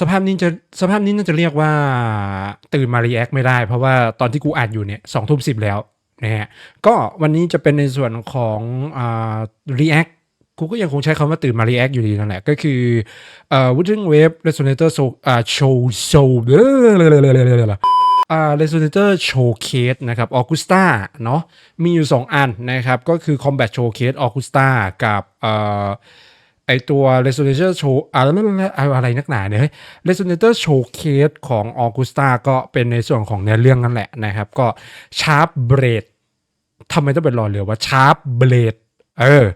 สภาพนี้จะสภาพนี้น่าจะเรียกว่าตื่นมารีแอคไม่ได้ เพราะว่าตอนที่กูอ่านอยู่เนี่ยสองทุ่มสิบแล้วนะฮะก็วันนี้จะเป็นในส่วนของอ่ารีแอคกูก็ยังคงใช้คำว่าตื่นมารีแอคอยู่ดีนั่นแหละ ก็คือเอ่อ Wuthering Wave Resonator Show อ่า Show Show อ่า Resonator Showcase นะครับ Augusta เนาะมีอยู่ 2 อันนะครับ ก็คือ Combat Showcase Augusta กับเอ่อ ไอตัว Resonator Show อะไรอะไรนักหนาเนี่ย Resonator Showcase ของ Augusta ก็เป็นในส่วนของเนื้อเรื่องนั่นแหละนะครับ ก็ Sharp Blade ทำไมต้องเป็นรอเรือว่า Sharp Blade เออ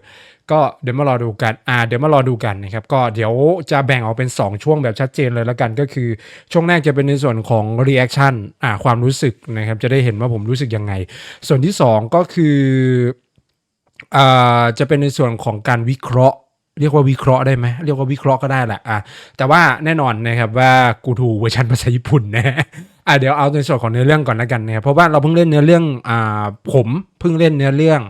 ก็เดี๋ยวมารอดูกัน อ่า เดี๋ยวมารอดูกันนะครับ ก็เดี๋ยวจะแบ่งออกเป็น 2 ช่วงแบบชัดเจนเลยแล้วกัน ก็คือช่วงแรกจะเป็นในส่วนของ reaction อ่า ความรู้สึกนะครับ จะได้เห็นว่าผมรู้สึกยังไง ส่วนที่ 2 ก็คือ อ่า จะเป็นในส่วนของการวิเคราะห์ เรียกว่าวิเคราะห์ได้ไหมเรียกว่าวิเคราะห์ก็ได้แหละ อ่ะ แต่ว่าแน่นอนนะครับว่ากูถูกเวอร์ชันภาษาญี่ปุ่นนะ อ่ะเดี๋ยวเอาในส่วนของเนื้อเรื่องก่อนแล้วกันนะครับ เพราะว่าเราเพิ่งเล่นเนื้อเรื่อง อ่า ผมเพิ่งเล่นเนื้อเรื่อง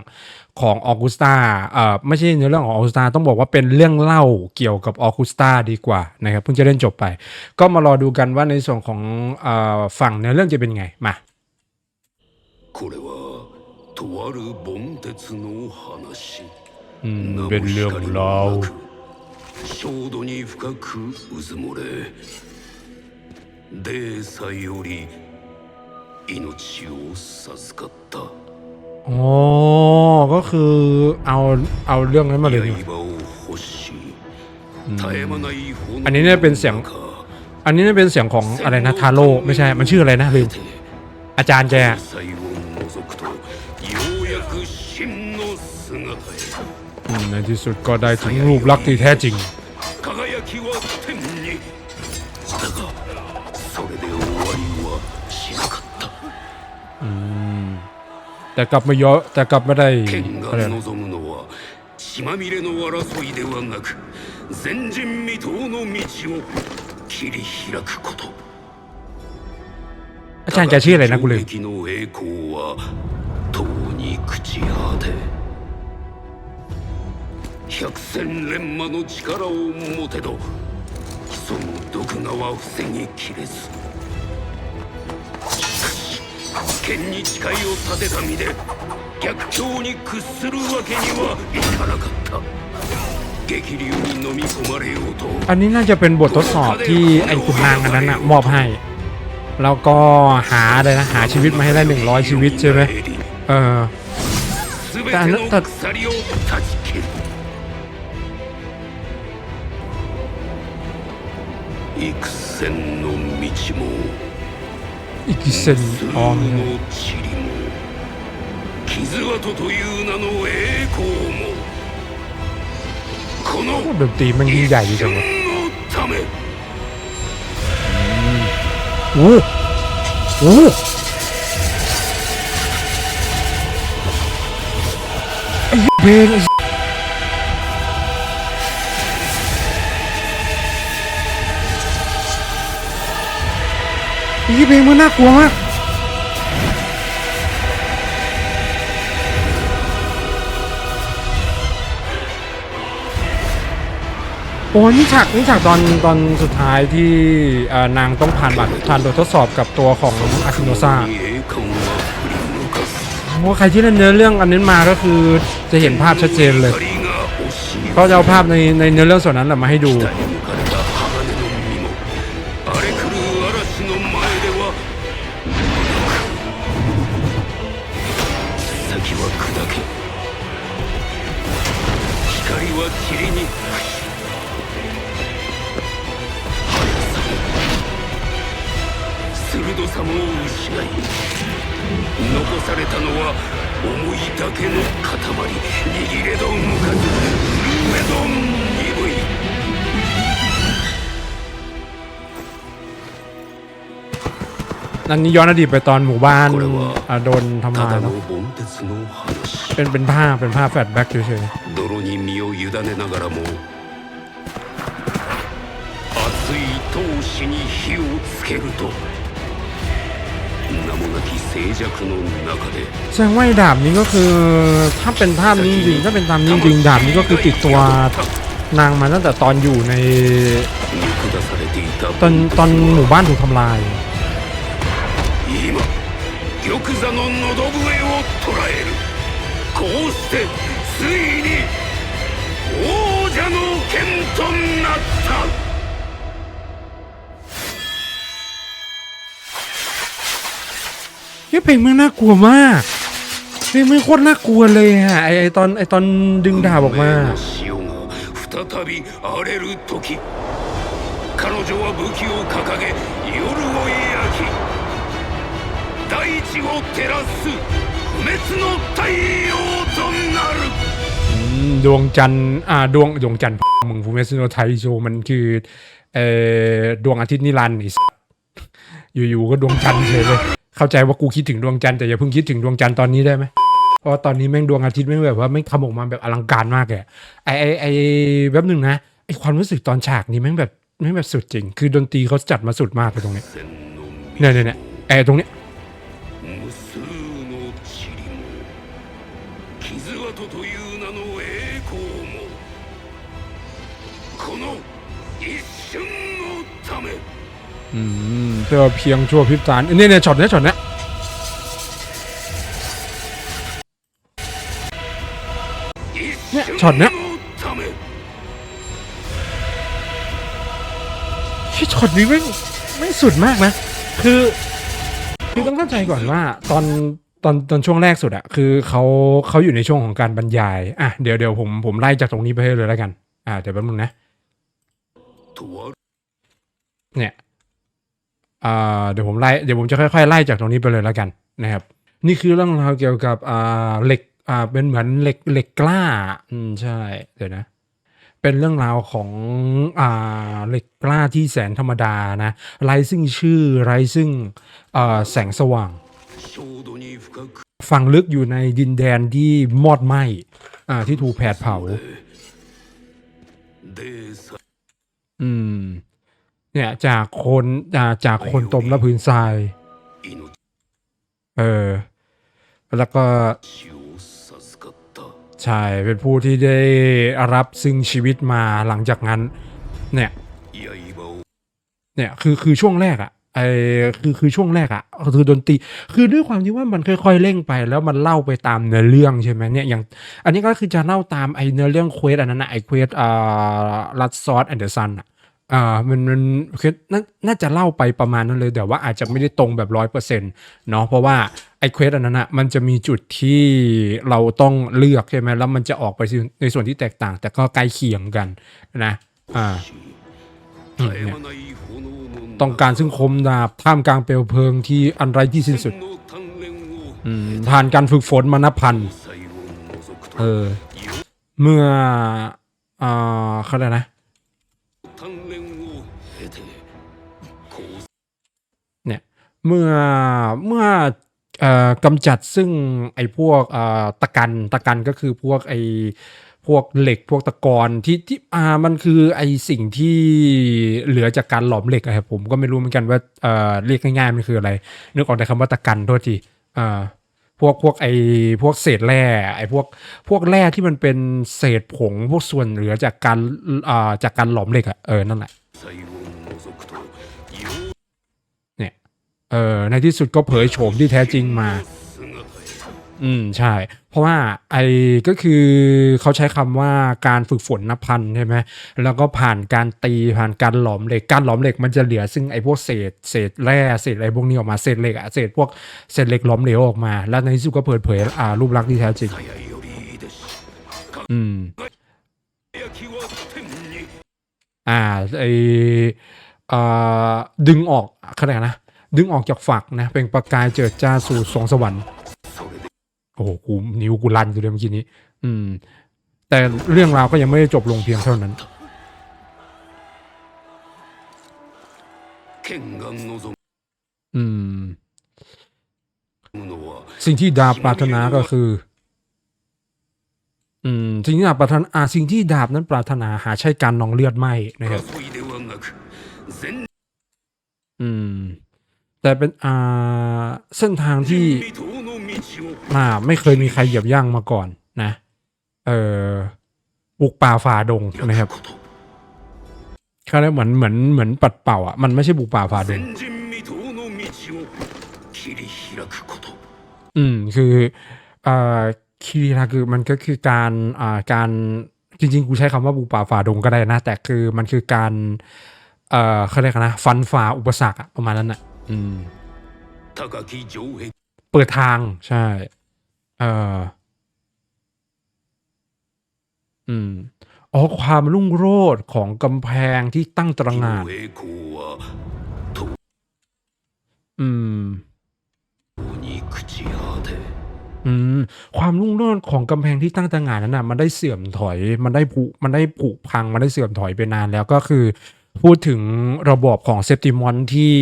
ของออกุสตาเอ่อไม่ใช่เนื้อเรื่องของออกุสตาต้องบอกว่าเป็นเรื่องเล่าเกี่ยวกับออกุสตาดีกว่านะครับเพิ่งจะเล่นจบไป ก็มารอดูกันว่าในส่วนของเอ่อฝั่งเนื้อเรื่องจะเป็นไงมา これはとある盆鉄の話 อืม 名も เป็นเรื่อง 光も เล่า なく焦土に深くうずもれデーサより命を授かった อ๋อก็คือเอาเอาเรื่องนั้นมาเลยดีกว่า 刃を欲し絶え間ない炎 อันนี้เนี่ยเป็นเสียง อันนี้น่าเป็นเสียงของอะไรนะทาโร่ไม่ใช่ มันชื่ออะไรนะลืม อาจารย์แก ในที่สุดก็ได้ถึงรูปลักษณ์ที่แท้จริง 輝きは天にだがそれで終わりはしなかった แต่กลับไม่เยอะแต่กลับไม่ได้ 剣 อะไร が นะ 望むのは血まみれの争いではなく前人未到の道を切り開くこと อาจารย์แกชื่ออะไรนะกูลืม 衝撃の栄光はとうに朽ち果て 百戦錬磨の力を持てど潜む毒牙は防ぎきれずしかし剣に誓いを立てた身で逆境に屈するわけにはいかなかった激流に飲み込まれようと อันนี้น่าจะเป็นบททดสอบที่ไอ้ขุนนางอันนั้นอะมอบให้ แล้วก็หาอะไรนะหาชีวิตมาให้ได้หนึ่งร้อยชีวิตใช่ไหมเออ 全ての鎖を断ち切 千の道も อีกกี่เซน 無数 อ๋อไม่ใช่ の塵も傷跡という名の栄光もこの ดนตรีมันยิ่งใหญ่ดี 一 จัง 瞬 เลย のため โอ้โหไอ้เพลง ที่เพลงมันน่ากลัวมากโอ้นี่ฉากนี่ฉากตอนตอนสุดท้ายที่นางต้องผ่านบัตรผ่านบททดสอบกับตัวของอาคิโนซาว่าใครที่เล่นเนื้อเรื่องอันนี้มาก็คือจะเห็นภาพชัดเจนเลย ก็จะเอาภาพในในเนื้อเรื่องส่วนนั้นแหละมาให้ดู 鋭さも失い残されたのは思いだけの塊握れど動かず震えど鈍い อันนี้ย้อนอดีตไปตอนหมู่บ้านอ่ะโดนทำ た ลาย だ เนาะ の盆鉄の話 เป็นเป็นภาพเป็นภาพแฟลชแบ็กเฉย 泥に身を委ねながらも熱い闘志に火をつけると 名もなき静寂の中で ๆแสดงว่าไอ้ดาบนี้ก็คือถ้าเป็นภาพนี้จริงๆถ้าเป็นตามนี้จริงๆดาบนี้ก็คือติดตัวนางมาตั้งแต่ตอนอยู่ใน 見下されていた ตอนตอนหมู่บ้านถูกทำลาย 今玉座の喉笛を捉えるこうしてついに王者の剣となった ฮ้ยเพลงมันน่ากลัวมากเพลงมันโคตรน่ากลัวเลยฮะไอไอตอนไอตอนดึงดาบออกมาดวงจันทร์อ่าดวงดวงจันทร์มึงฟูเมสโนไทโชมันคือเอ่อดวงอาทิตย์นิรันดร์อยู่ๆก็ดวงจันทร์เฉยเลย เข้าใจว่ากูคิดถึงดวงจันทร์แต่อย่าเพิ่งคิดถึงดวงจันทร์ตอนนี้ได้ไหมเพราะตอนนี้แม่งดวงอาทิตย์แม่งแบบว่าไม่งทำออกมาแบบอลังการมากเลยไอไอไอแป๊บหนึ่งนะไอความรู้สึกตอนฉากนี้แม่งแบบแม่งแบบสุดจริง คือดนตรีเขาจัดมาสุดมากเลยตรงนี้เนี่ยเนี่ยเนี่ยไอตรงเนี้ย อืมเจอเพียงชั่วพริบตาเนี่ยเนี่ยช็อตเนี้ยช็อตเนี้ยเนี่ยช็อตเนี้ยที่ช็อตนี้ไม่ไม่สุดมากนะ คือคือต้องเข้าใจก่อนว่าตอนตอนตอนช่วงแรกสุดอะคือเขาเขาอยู่ในช่วงของการบรรยายอะเดี๋ยวเดี๋ยวผมผมไล่จากตรงนี้ไปเลยแล้วกัน อ่าเดี๋ยวแป๊บนึงนะเนี่ย เดี๋ยวผมไล่เดี๋ยวผมจะค่อยๆไล่จากตรงนี้ไปเลยแล้วกันนะครับ นี่คือเรื่องราวเกี่ยวกับเหล็กเป็นเหมือนเหล็กเหล็กกล้าใช่เดี๋ยวนะเป็นเรื่องราวของเหล็กกล้าที่แสนธรรมดานะไรซึ่งชื่อไรซึ่งแสงสว่าง ฝั่งลึกอยู่ในดินแดนที่มอดไหม้ที่ถูกแผดเผา อืม เนี่ยจากคนจากคนตมและพื้นทราย เออ แล้วก็ใช่เป็นผู้ที่ได้รับซึ่งชีวิตมาหลังจากนั้น เนี่ย เนี่ยคือคือช่วงแรกอะไอคือคือช่วงแรกอะคือดนตรีคือด้วยความที่ว่ามันค่อยๆเร่งไป แล้วมันเล่าไปตามเนื้อเรื่องใช่ไหมเนี่ยอย่าง อันนี้ก็คือจะเล่าตามไอเนื้อเรื่องเควสอันนั้นนะไอเควสอ่าลัดซอสแอนเดอร์สันอะ อ่ามันมันคือนน่าจะเล่าไปประมาณนั้นเลยแต่ว่าอาจจะไม่ได้ตรงแบบร้อยเปอร์เซ็นต์เนาะเพราะว่าไอเควสอันนั้นอะมันจะมีจุดที่เราต้องเลือกใช่ไหมแล้วมันจะออกไปในส่วนที่แตกต่าง แต่ก็ใกล้เคียงกันนะอ่าต้องการซึ่งคมดาบท่ามกลางเปลวเพลิงที่อันไรที่สิ้นสุดผ่านการฝึกฝนมานับพันเออเมื่ออ่าเขาเรียกนะ เมื่อเมื่ออกำจัดซึ่งไอ้พวกตะกันตะกันก็คือพวกไอ้พวกเหล็กพวกตะกอนที่ที่อ่ามันคือไอ้สิ่งที่เหลือจากการหลอมเหล็กอะครับผมก็ไม่รู้เหมือนกันว่าเอ่อเรียกง่ายๆมันคืออะไร นึกออกแต่คำว่าตะกันโทษทีอ่าพวกพวกไอ้พวกเศษแร่ไอ้พวกพวกแร่ที่มันเป็นเศษผงพวกส่วนเหลือจากการอ่าจากการหลอมเหล็กอะเออนั่นแหละ เออในที่สุดก็เผยโฉมที่แท้จริงมา อืมใช่ เพราะว่าไอ้ก็คือเขาใช้คำว่าการฝึกฝนนับพันใช่ไหมแล้วก็ผ่านการตีผ่านการหลอมเหล็กการหลอมเหล็กมันจะเหลือซึ่งไอ้พวกเศษเศษแร่เศษอะไรพวกนี้ออกมาเศษเหล็กอะเศษพวกเศษเหล็กหลอมเหลวออกมา แล้วในที่สุดก็เปิดเผยอ่ารูปลักษณ์ที่แท้จริง อืมอ่าไออดึงออกเขาเรีนะ ดึงออกจากฝักนะ เป็นประกายเจิดจ้าสู่สวงสวรรค์โอ้โหกูนิ้วกูลันอยู่เลยเมื่อกี้นี้ อืม แต่เรื่องราวก็ยังไม่ได้จบลงเพียงเท่านั้นอืม สิ่งที่ดาบปรารถนาก็คือ อืม สิ่งที่ดาบปรารถนาสิ่งที่ดาบนั้นปรารถนาหาใช่การนองเลือดไหมนะครับ อืม แต่เป็นอ่าเส้นทางที่อ่าไม่เคยมีใครเหยียบย่างมาก่อนนะ เออบุกป่าฝ่าดงนะครับเขาเรียกเหมือนเหมือนเหมือนปัดเป่าอะมันไม่ใช่บุกป่าฝ่าดงอืมคืออ่าคีรินาคือมันก็คือการอ่าการจริงๆ กูใช้คำว่าบุกป่าฝ่าดงก็ได้นะ แต่คือมันคือการ เออเขาเรียกนะ ฟันฝ่าอุปสรรคประมาณนั้นอนะ อืมเปิดทางใช่ เอออืมอ๋อความรุ่งโรดของกำแพงที่ตั้งตระหงานอืม อืม ความรุ่งโรดของกำแพงที่ตั้งตระหง่านนั้นน่ะ มันได้เสื่อมถอย มันได้ผุ มันได้ผุพัง มันได้เสื่อมถอยไปนานแล้วก็คือ พูดถึงระบบของเซปติมอนที่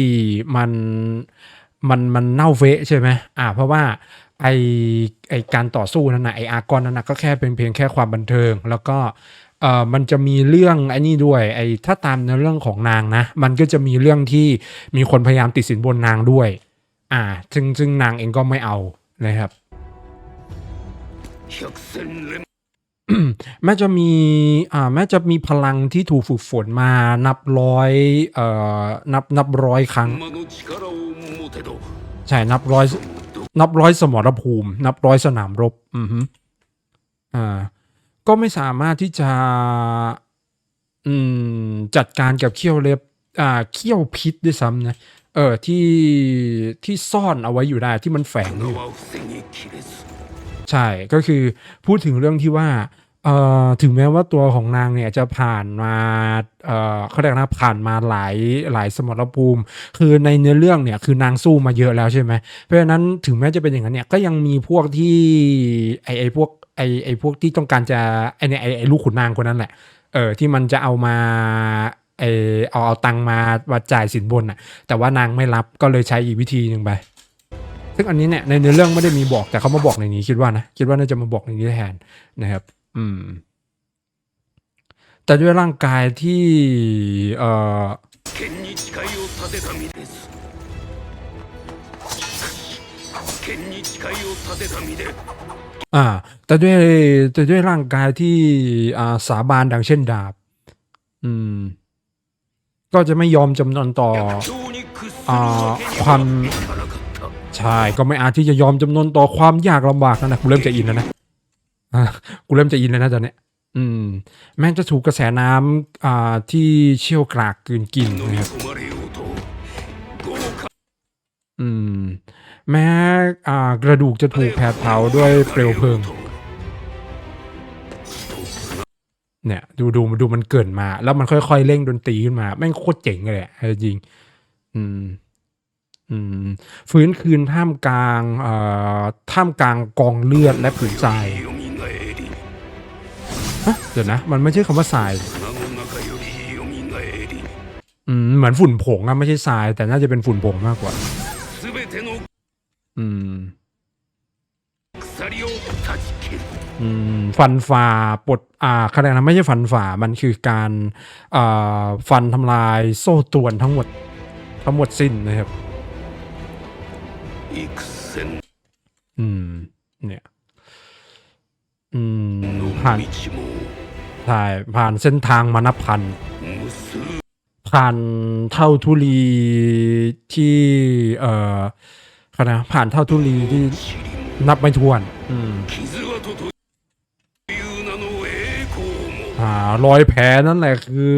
มันมันมันเน่าเฟะใช่ไหมอ่า เพราะว่าไอไอการต่อสู้นั่นนะไออากอนนั่นนะก็แค่เป็นเพียงแค่ความบันเทิง แล้วก็เอ่อมันจะมีเรื่องไอนี่ด้วย ไอถ้าตามในเรื่องของนางนะ มันก็จะมีเรื่องที่มีคนพยายามติดสินบนนางด้วย อ่า ซึ่งซึ่งนางเองก็ไม่เอานะครับ แม้จะมีแม้จะมีพลังที่ถูกฝึกฝนมานับร้อยอนับนับร้อยครั้ง ใช่นับร้อยนับร้อยสมรภูมิ นับร้อยสนามรบอืมฮึอ่าก็ไม่สามารถที่จะอืมจัดการกับเขี้ยวเล็บอ่าเขี้ยวพิษด้วยซ้ำนะเออที่ที่ซ่อนเอาไว้อยู่ได้ที่มันแฝงอยู่ใช่ก็คือพูดถึงเรื่องที่ว่า เอ่อถึงแม้ว่าตัวของนางเนี่ยจะผ่านมาเอ่อเขาเรียกนะผ่านมาหลายหลายสมรภูมิ คือในเนื้อเรื่องเนี่ยคือนางสู้มาเยอะแล้วใช่ไหมเพราะฉะนั้นถึงแม้จะเป็นอย่างนั้นเนี่ยก็ยังมีพวกที่ไอไอพวกไอไอพวกที่ต้องการจะไอเนี่ยไอไอลูกขุนนางคนนั้นแหละเออที่มันจะเอามาไอเอาเอาตังมามาจ่ายสินบนอะแต่ว่านางไม่รับก็เลยใช้อีกวิธีหนึ่งไปซึ่งอันนี้เนี่ยในเนื้อเรื่องไม่ได้มีบอกแต่เขามาบอกในนี้คิดว่านะคิดว่าน่าจะมาบอกในนี้แทนนะครับ อืม แต่ด้วยร่างกายที่เอ่ออาแต่ด้วยแต่ด้วยร่างกายที่อาสาบานดังเช่นดาบ อืม ก็จะไม่ยอมจำนนต่ออความใช่ก็ไม่อาจที่จะยอมจำนนต่อความยากลำบากนะนะผมเริ่มจะอินแล้วนะ กูเริ่มจะอินแล้วนะตอนนี้อืม แม้จะถูกกระแสน้ำอ่าที่เชี่ยวกรากกืนกินนะครับอืม แม้อ่ากระดูกจะถูกแผดเผาด้วยเปลวเพลิง เนี่ยดูดูดูมันเกิดมา แล้วมันค่อยๆเร่งดนตรีขึ้นมาแม่งโคตรเจ๋งเลยอะจริง อืมฟื้นคืนท่ามกลางท่ามกลางกองเลือดและผืนใจ เดี๋ยวนะ มันไม่ใช่คำว่าทรายเหมือนฝุ่นผงอะไม่ใช่ทราย แต่น่าจะเป็นฝุ่นผงมากกว่า อืมฟันฝ่าปลดอ่าคะแนนไม่ใช่ฟันฝ่ามันคือการฟันทำลายโซ่ตวนทั้งหมดทั้งหมดสิ้นนะครับอืมเนี่ย อืมผ่านใช่ผ่านเส้นทางมานับพัน ผ่านเท่าทุลีที่เอ่อคณะผ่านเท่าทุลีที่นับไม่ถ้วนอืมอ่ารอยแผลนั่นแหละคือ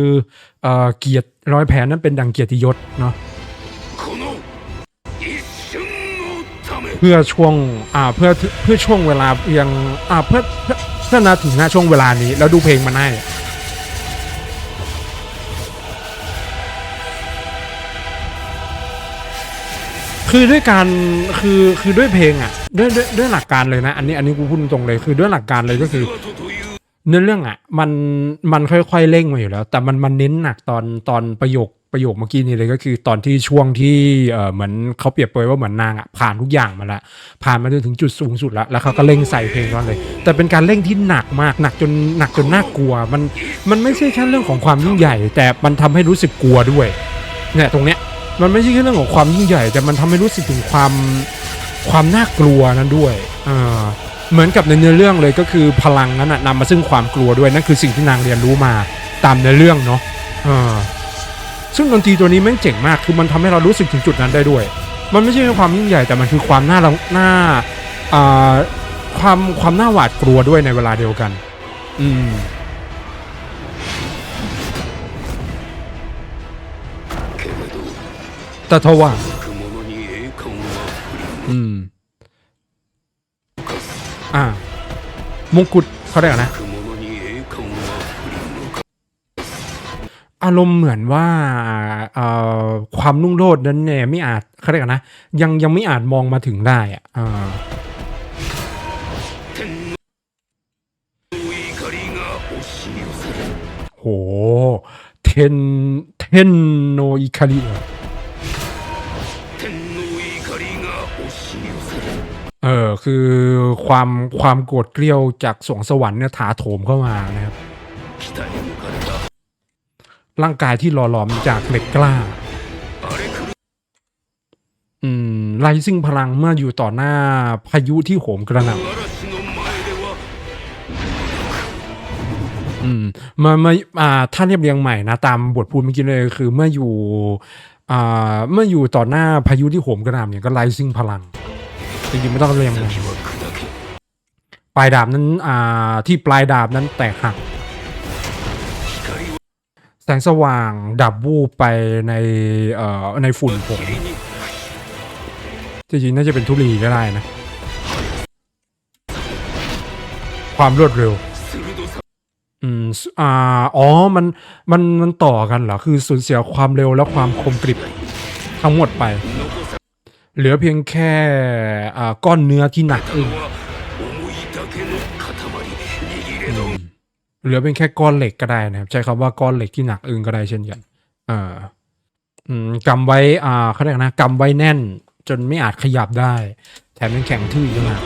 เอ่อเกียรติรอยแผลนั้นเป็นดังเกียรติยศเนาะ พื่อช่วงอ่าเพื่อเพื่อช่วงเวลาเพียงอ่าเพื่อเพื่อนาถึงหน้าช่วงเวลานี้แล้วดูเพลงมาไให้คือด้วยการคือคือด้วยเพลงอะด้วยด้วยด้วยหลักการเลยนะ อันนี้อันนี้กูพูดตรงเลยคือด้วยหลักการเลยก็คือเนื้อเรื่องอะมันมันค่อยๆเร่งมาอยู่แล้ว แต่มันมันเน้นหนักตอนตอนประโยค ประโยคเมื่อกี้นี้เลยก็คือตอนที่ช่วงที่เออเหมือนเขาเปรียบเปรยว่าเหมือนนางอะผ่านทุกอย่างมาแล้วผ่านมาจนถึงจุดสูงสุดแล้วแล้วเขาก็เร่งใส่เพลงนั้นเลย แต่เป็นการเร่งที่หนักมากหนักจนหนักจนน่ากลัว มันมันไม่ใช่แค่เรื่องของความยิ่งใหญ่ แต่มันทำให้รู้สึกกลัวด้วยเนี่ยตรงเนี้ยมันไม่ใช่แค่เรื่องของความยิ่งใหญ่ แต่มันทำให้รู้สึกถึงความความน่ากลัวนั้นด้วยเออเหมือนกับในเนื้อเรื่องเลยก็คือพลังนั้นนะนำมาซึ่งความกลัวด้วยนั่นคือสิ่งที่นางเรียนรู้มาตามเนื้อเรื่องเนาะอ่า ซึ่งดนตรีตัวนี้แม่งเจ๋งมากคือมันทำให้เรารู้สึกถึงจุดนั้นได้ด้วย มันไม่ใช่แค่ความยิ่งใหญ่แต่มันคือความน่าราหน้าความความน่าหวาดกลัวด้วยในเวลาเดียวกัน อืมแต่ทว่าอืม อ่ามงกุฎเขาได้หรอนะ อารมณ์เหมือนว่าความนุ่งโลดนั้นเนี่ยไม่อาจเขาเรียกนะยังยังไม่อาจมองมาถึงได้อะโหเทนเทนโนอิคาริเออคือความความโกรธเกลียวจากสวงสวรรค์เนี่ยถาโถมเข้ามานะครับ ร่างกายที่หล่อหลอมจากเหล็กกล้าอืมไลซิ่งพลังเมื่ออยู่ต่อหน้าพายุที่โหมกระหน่ำมมามาอ่าท่านเรียบเรียงใหม่นะ ตามบทพูดเมื่อกี้เลยคือเมื่ออยู่อ่าเมื่ออยู่ต่อหน้าพายุที่โหมกระหน่ำเนี่ยก็ไลซิ่งพลังจริงๆไม่ต้องเรียงเลยปลายดาบนั้นอ่าที่ปลายดาบนั้นแตกหัก แสงสว่างดับวูบไปในเอ่อในฝุ่นผมจริงๆน่าจะเป็นทุลีก็ได้นะ ความรวดเร็วอืมอ่าอ๋อมันมันมันต่อกันเหรอ คือสูญเสียความเร็วและความคมกริบทั้งหมดไป เหลือเพียงแค่อ่าก้อนเนื้อที่หนักอึ้ง หลือเป็นแค่ก้อนเหล็กก็ได้นะครับ ใช้คำว่าก้อนเหล็กที่หนักอึ้งก็ได้เช่นกันเอ่อกำไว้อ่าเขาเรียกนะกำไว้แน่นจนไม่อาจขยับได้ แถมยังแข็งทื่ออีกนะ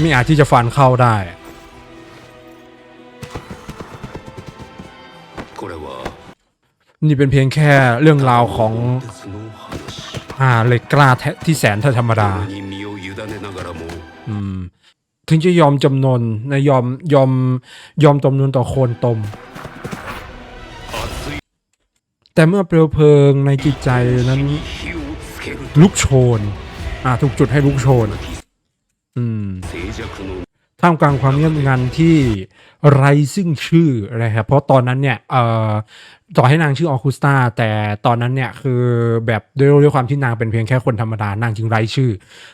ไม่อาจที่จะฟันเข้าได้นี่เป็นเพียงแค่เรื่องราวของาเลยกล้าแที่แสนธรรมดาอืมถึงจะยอมจำนนนะยอมยอมยอมจำนวนต่อโคนตม แต่เมื่อเปลวเพลิงในจิตใจนั้น ลุกโชน อ่าถูกจุดให้ลุกโชน อืม ท่ามกลางความเงียบงันที่ไรซึ่งชื่อนะครับเพราะตอนนั้นเนี่ยเอ่อต่อให้นางชื่อออคุสตาแต่ตอนนั้นเนี่ยคือแบบด้วยด้วยความที่นางเป็นเพียงแค่คนธรรมดานางจึงไร้ชื่อ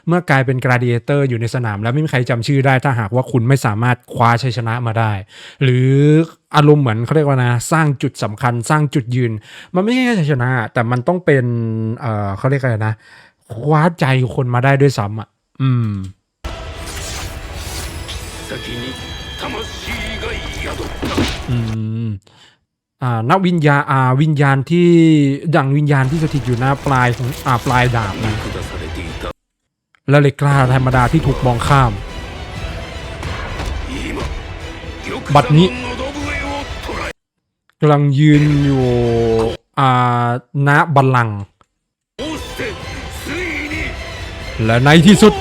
เมื่อกลายเป็นกราดิเอเตอร์อยู่ในสนาม แล้วไม่มีใครจำชื่อได้ถ้าหากว่าคุณไม่สามารถคว้าชัยชนะมาได้ หรืออารมณ์เหมือนเขาเรียกว่านะสร้างจุดสำคัญสร้างจุดยืน มันไม่ใช่แค่ชัยชนะ แต่มันต้องเป็นเอ่อเขาเรียกอะไรนะคว้าใจคนมาได้ด้วยซ้ำอะอืม อ่าณวิญญาอาวิญญาณที่ดังวิญญาณที่สถิตอยู่หน้าปลายของอาปลายดาบนะและเหล็กกล้าธรรมดาที่ถูกมองข้าม บัดนี้กำลังยืนอยู่อาณบัลลัง และในที่สุด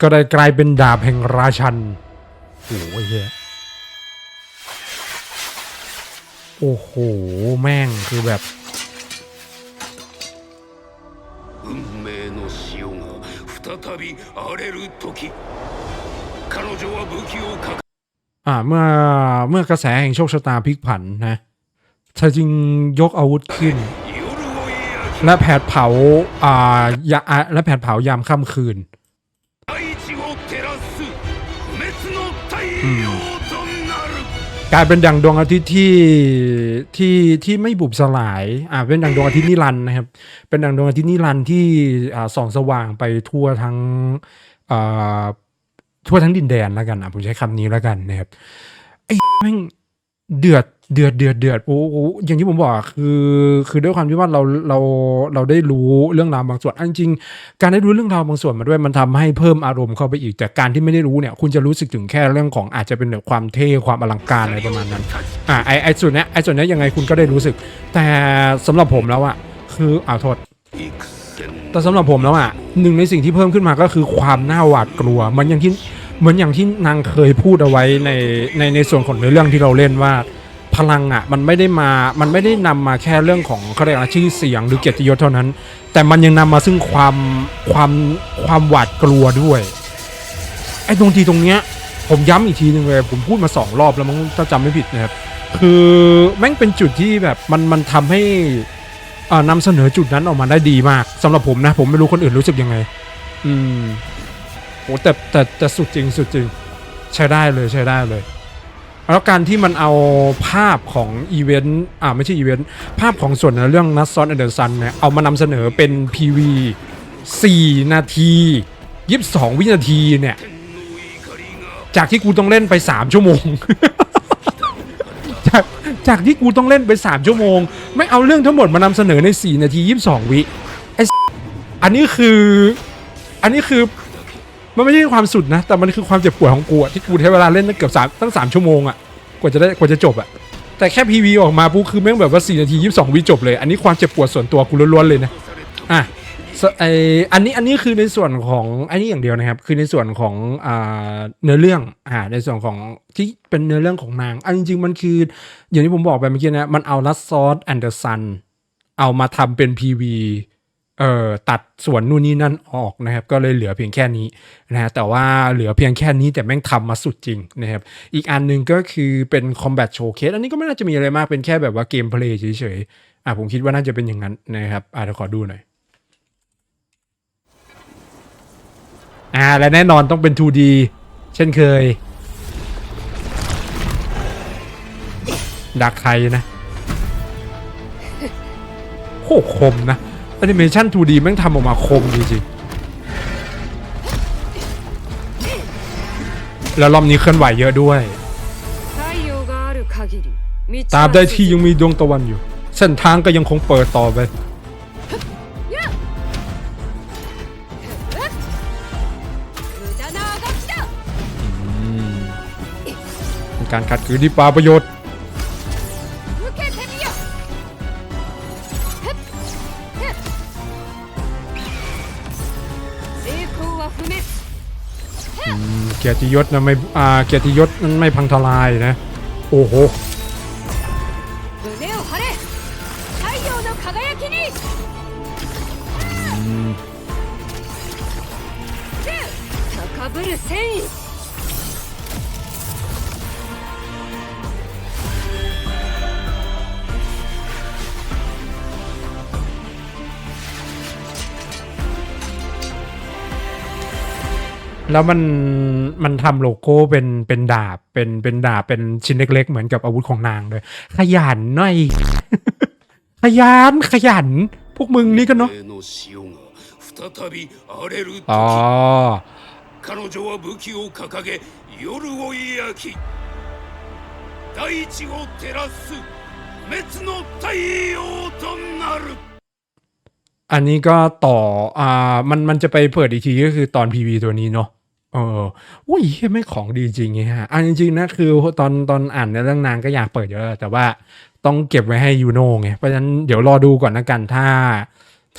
ก็ได้กลายเป็นดาบแห่งราชันโอ้ย โอ้โห แม่งคือแบบอ่าเมื่อเมื่อกระแสแห่งโชคชะตาพลิกผันนะเธอจึงยกอาวุธขึ้น และแผดเผาอ่ายาและแผดเผายามค่ำคืน กลายเป็นดังดวงอาทิตย์ที่ที่ที่ไม่บุบสลายอ่าเป็นดังดวงอาทิตย์นิรันดร์นะครับ เป็นดังดวงอาทิตย์นิรันดร์ที่อ่าส่องสว่างไปทั่วทั้งอ่าทั่วทั้งดินแดนแล้วกันอะผมใช้คำนี้แล้วกันนะครับไอ้แม่ง เดือดเดือดเดือดเดือดโอ้โอย่างที่ผมบอกคือคือด้วยความที่ว่าเราเราเราได้รู้เรื่องราวบางส่วนจริง การได้รู้เรื่องราวบางส่วนมาด้วยมันทำให้เพิ่มอารมณ์เข้าไปอีกแต่การที่ไม่ได้รู้เนี่ย คุณจะรู้สึกถึงแค่เรื่องของอาจจะเป็นแบบความเท่ความอลังการอะไรประมาณนั้นอ่าไอไอส่วนนี้ไอส่วนนี้ยังไงคุณก็ได้รู้สึก แต่สำหรับผมแล้วอะคืออ่าโทษแต่สำหรับผมแล้วอะหนึ่งในสิ่งที่เพิ่มขึ้นมาก็คือความน่าหวาดกลัว มันยังที่ เหมือนอย่างที่นางเคยพูดเอาไว้ในในในส่วนของในเรื่องที่เราเล่นว่า พลังอะมันไม่ได้มามันไม่ได้นำมาแค่เรื่องของเขาเรียกอะไรชื่อเสียงหรือเกียรติยศเท่านั้น แต่มันยังนำมาซึ่งความความความหวาดกลัวด้วยไอ้ตรงทีตรงเนี้ยผมย้ำอีกทีหนึ่งเลยผมพูดมาสองรอบแล้วมั้งถ้าจำไม่ผิดนะครับคือแม่งเป็นจุดที่แบบมันมันทำให้อ่อนำเสนอจุดนั้นออกมาได้ดีมากสำหรับผมนะ ผมไม่รู้คนอื่นรู้สึกยังไง อืม โหแต่แต่แต่สุดจริงสุดจริงใช้ได้เลยใช้ได้เลย แล้วการที่มันเอาภาพของอีเวนต์อ่าไม่ใช่อีเวนต์ภาพของส่วนในเรื่องนัสซอนอเดอร์สันเนี่ยเอามานำเสนอเป็น PV 4 นาที22 วินาทีเนี่ย จากที่กูต้องเล่นไป 3 ชั่วโมง จากจากที่กูต้องเล่นไป 3 ชั่วโมง ไม่เอาเรื่องทั้งหมดมานำเสนอใน 4 นาที 22 วิไออันนี้คือ อันนี้คือ มันไม่ใช่ความสุดนะ แต่มันคือความเจ็บปวดของกูที่กูใช้เวลาเล่นตั้งเกือบสามตั้งสามชั่วโมงอะกว่าจะได้กว่าจะจบอะแต่แค่พีวีออกมาปุ๊บคือแม่งแบบว่า4นาที22วิจบเลย อันนี้ความเจ็บปวดส่วนตัวกูล้วนๆเลยนะอะไออันนี้อันนี้คือในส่วนของอันนี้อย่างเดียวนะครับ คือในส่วนของอ่าเนื้อเรื่องอ่าในส่วนของที่เป็นเนื้อเรื่องของนาง อันจริงๆมันคือ อย่างที่ผมบอกไปเมื่อกี้นะ มันเอาลัสซอสแอนเดอร์สันเอามาทำเป็น PV เอ่อตัดส่วนนู่นนี่นั่นออกนะครับก็เลยเหลือเพียงแค่นี้นะฮะแต่ว่าเหลือเพียงแค่นี้แต่แม่งทำมาสุดจริงนะครับอีกอันหนึ่งก็คือเป็น Combat Showcase อันนี้ก็ไม่น่าจะมีอะไรมากเป็นแค่แบบว่าเกมเพลย์เฉยๆอะผมคิดว่าน่าจะเป็นอย่างนั้นนะครับอะเดี๋ยวขอดูหน่อยอ่าและแน่นอนต้องเป็น 2D เช่นเคยดักไทยนะโคตรคมนะ แอนิเมชัน 2D แม่งทำออกมาคมจริงๆแล้วรอบนี้เคลื่อนไหวเยอะด้วย ตามได้ที่ยังมีดวงตะวันอยู่ เส้นทางก็ยังคงเปิดต่อไปการขัดขืนที่ปาประโยชน์ ยรติยศนะไม่อ่าเกียรติยศนั้นไม่พังทลายนะ โอ้โห胸を แล้วมันมันทำโลโก้เป็นเป็นดาบเป็นเป็นดาบเป็นชิ้นเล็ก ๆ เหมือนกับอาวุธของนางเลย ขยันหน่อย ขยันขยัน พวกมึงนี่กันเนาะอ๋ออันนี้ก็ต่ออ่ามันมันจะไปเปิดอีกทีก็คือตอนพีวีตัวนี้เนาะ เออ อุ้ยเหี้ยไม่งของดีจริงไงฮะอันจริงๆนะคือตอนตอนอ่านในเรื่องนางก็อยากเปิดเยอะแต่ว่าต้องเก็บไว้ให้ยูโน่ไง เพราะฉะนั้นเดี๋ยวรอดูก่อนนะกันถ้า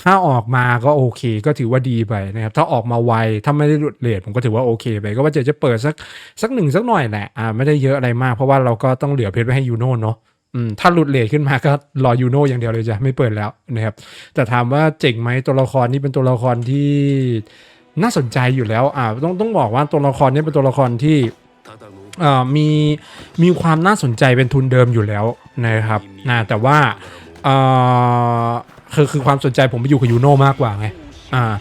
ถ้าออกมาก็โอเค ก็ถือว่าดีไปนะครับ ถ้าออกมาไวถ้าไม่ได้หลุดเลทผมก็ถือว่าโอเคไป ก็ว่าจะจะเปิดสักสักหนึ่งสักหน่อยแหละอ่าไม่ได้เยอะอะไรมาก เพราะว่าเราก็ต้องเหลือเพชรไว้ให้ยูโน่เนาะอืมถ้าหลุดเลทขึ้นมาก็รอยูโน่อย่างเดียวเลยจ้ะไม่เปิดแล้วนะครับแต่ถามว่าเจ๋งไหมตัวละครนี้เป็นตัวละครที่ น่าสนใจอยู่แล้วอ่าต้องต้องบอกว่าตัวละครนี้เป็นตัวละครที่มีมีความน่าสนใจเป็นทุนเดิมอยู่แล้วนะครับนะแต่ว่าคือคือความสนใจผมไปอยู่กับยูโน่มากกว่าไงอ่า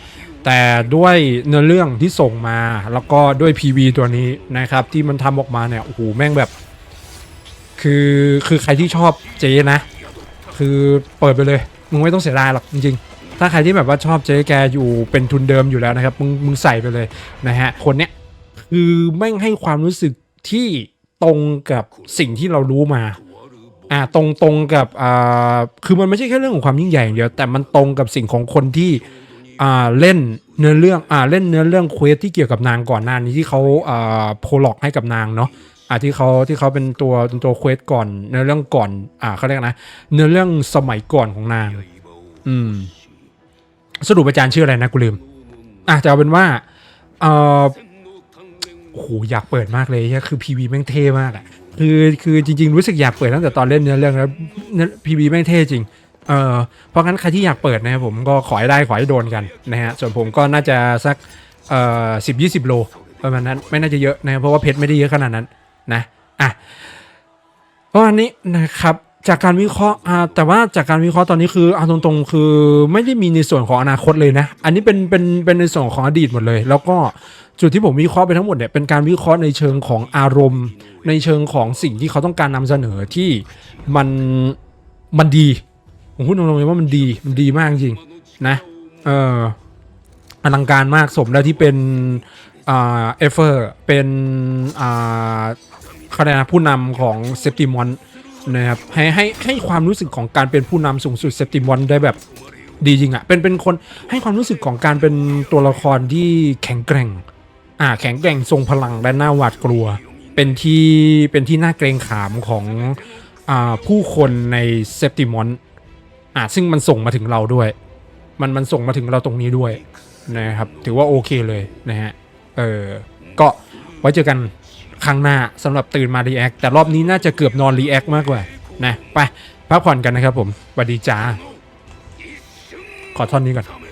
แต่ด้วยเนื้อเรื่องที่ส่งมาแล้วก็ด้วย PV ตัวนี้นะครับ ที่มันทำออกมาเนี่ยโอ้โหแม่งแบบ คือคือใครที่ชอบเจนะ คือเปิดไปเลย มึงไม่ต้องเสียดายหรอกจริง ถ้าใครที่แบบว่าชอบเจ๊แกอยู่เป็นทุนเดิมอยู่แล้วนะครับ มึงมึงใส่ไปเลยนะฮะ คนเนี้ยคือแม่งให้ความรู้สึกที่ตรงกับสิ่งที่เรารู้มาอ่าตรงตรงกับอ่าคือมันไม่ใช่แค่เรื่องของความยิ่งใหญ่อย่างเดียว แต่มันตรงกับสิ่งของคนที่อ่าเล่นเนื้อเรื่องอ่าเล่นเนื้อเรื่องเควสที่เกี่ยวกับนางก่อนหน้านี้ที่เขาอ่าโพล็อกให้กับนางเนาะอ่าที่เขาที่เขาเป็นตัวเป็นตัวเควสก่อนเนื้อเรื่องก่อนอ่าเขาเรียกนะเนื้อเรื่องสมัยก่อนของนาง อืม สรุปอาจารย์ชื่ออะไรนะกูลืม อะแต่เอาเป็นว่าเออโอ้โหอยากเปิดมากเลยคือพีวีแม่งเท่มากอะคือคือจริง ๆ รู้สึกอยากเปิดตั้งแต่ตอนเล่นเนื้อเรื่องแล้วพีวีแม่งเท่จริงเออเพราะงั้นใครที่อยากเปิดนะครับผมก็ขอให้ได้ขอให้โดนกันนะฮะส่วนผมก็น่าจะสักเอ่อสิบยี่สิบโลประมาณนั้นไม่น่าจะเยอะนะเพราะว่าเพชรไม่ได้เยอะขนาดนั้นนะอะเพราะวันนี้นะครับ จากการวิเคราะห์อ่าแต่ว่าจากการวิเคราะห์ตอนนี้คือเอาตรงๆ คือไม่ได้มีในส่วนของอนาคตเลยนะ อันนี้เป็นเป็นเป็นในส่วนของอดีตหมดเลย แล้วก็จุดที่ผมวิเคราะห์ไปทั้งหมดเนี่ยเป็นการวิเคราะห์ในเชิงของอารมณ์ ในเชิงของสิ่งที่เขาต้องการนำเสนอที่มันมันดีผมพูดตรงๆเลยว่ามันดีมันดีมากจริงนะเอออลังการมากสมแล้วที่เป็นอ่าเอฟเฟอร์เป็นอ่าคะแนนผู้นำของเซปติมอน นะครับให้ให้ให้ความรู้สึกของการเป็นผู้นำสูงสุดเซปติมอนได้แบบดีจริงอะเป็นเป็นคนให้ความรู้สึกของการเป็นตัวละครที่แข็งแกร่ง อ่าแข็งแกร่งทรงพลังและน่าหวาดกลัว เป็นที่เป็นที่น่าเกรงขามของอ่าผู้คนในเซปติมอนอะซึ่งมันส่งมาถึงเราด้วย มันมันส่งมาถึงเราตรงนี้ด้วยนะครับ ถือว่าโอเคเลยนะฮะเออก็ไว้เจอกัน ครั้งหน้าสำหรับตื่นมารีแอคแต่รอบนี้น่าจะเกือบนอนรีแอคมากกว่านะไปพักผ่อนกันนะครับผมสวัสดีจ้าขอท่อนนี้ก่อน